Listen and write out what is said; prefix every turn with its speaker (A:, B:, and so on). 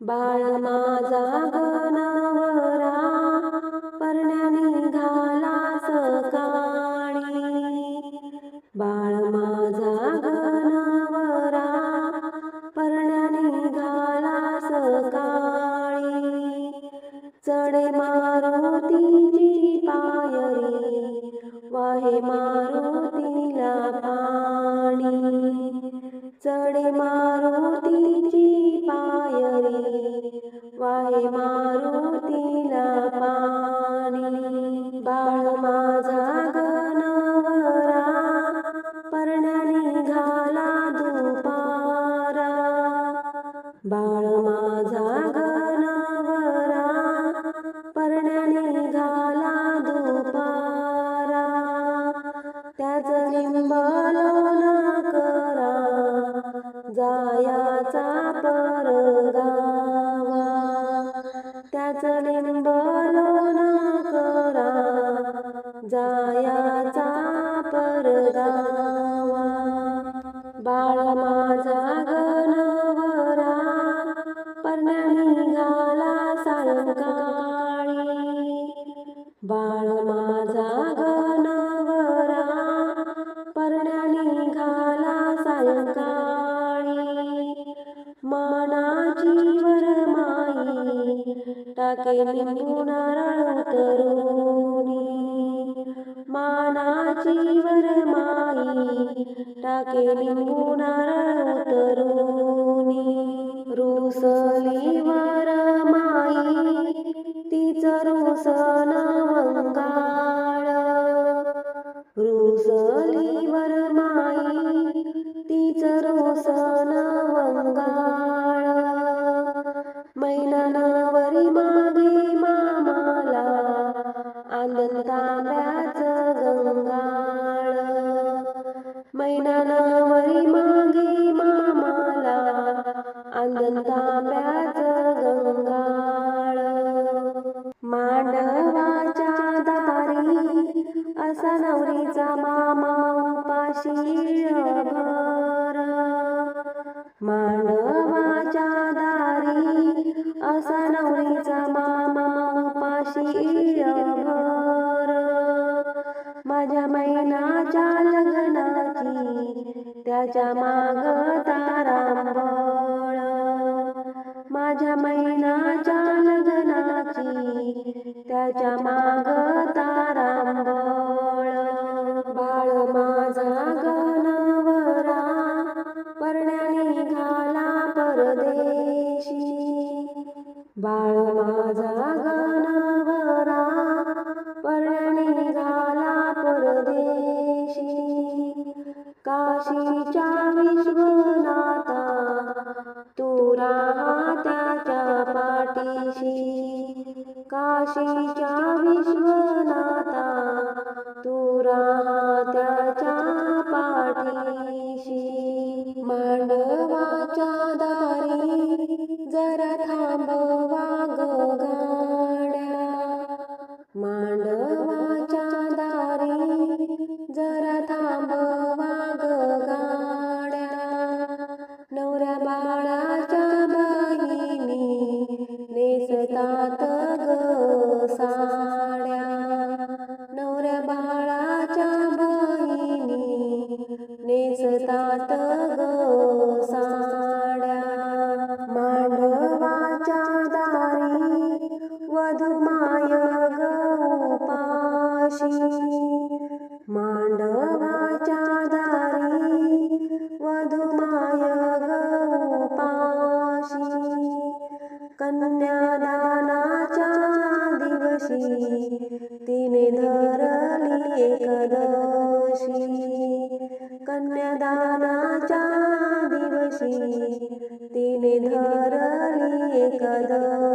A: बाळा माझा गणवरा परण्या निघाला सकाळी. बाळ माझा गणवरा परण्या निघाला सकाळी. चढे मारुतीची पायरी वाहे मारुतीला पाणी. चढे मारुतीची बाळ माझा गणवरा परण्याने घाला दुपारा. त्याच लिंबलोन करा जायाचा परगावा. त्याच लिंबलोन करा जायाचा परगावा. बाळ माझा गणवरा परण्या निघाला सायंकाळी. मानाची वरमाई टाके लिंबू नारळ तरुणी मानाची वरमाई टाके लिंबू सन वंगाळ रुसली वरमाई तीच रोसन वंगाळ मैनानावरी मागे मामाला आनंद तांब्याच गंगाळ. मैनानावरी मा असा नवरीचा मामा उपाशी भर मांडवाच्या दारी असा नवरीचा मामा उपाशी भर माझ्या मैनाच्या लग्नाची त्याच्या माग तारांबळ. माझ्या मै बाळ माझा गणवरा परण्या झाला परदेशी. काशीच्या विश्वनाथा तू राहा त्याच्या पाठीशी. काशीच्या विश्वनाथा तू राहा त्याच्या पाठीशी. मांडवाच्या मांडवाच्या दारी वधुमाय ग कन्यादानाच्या दिवशी तिने धरली एकदशी कन्यादानाच्या दिवशी तिने धरली एकदशी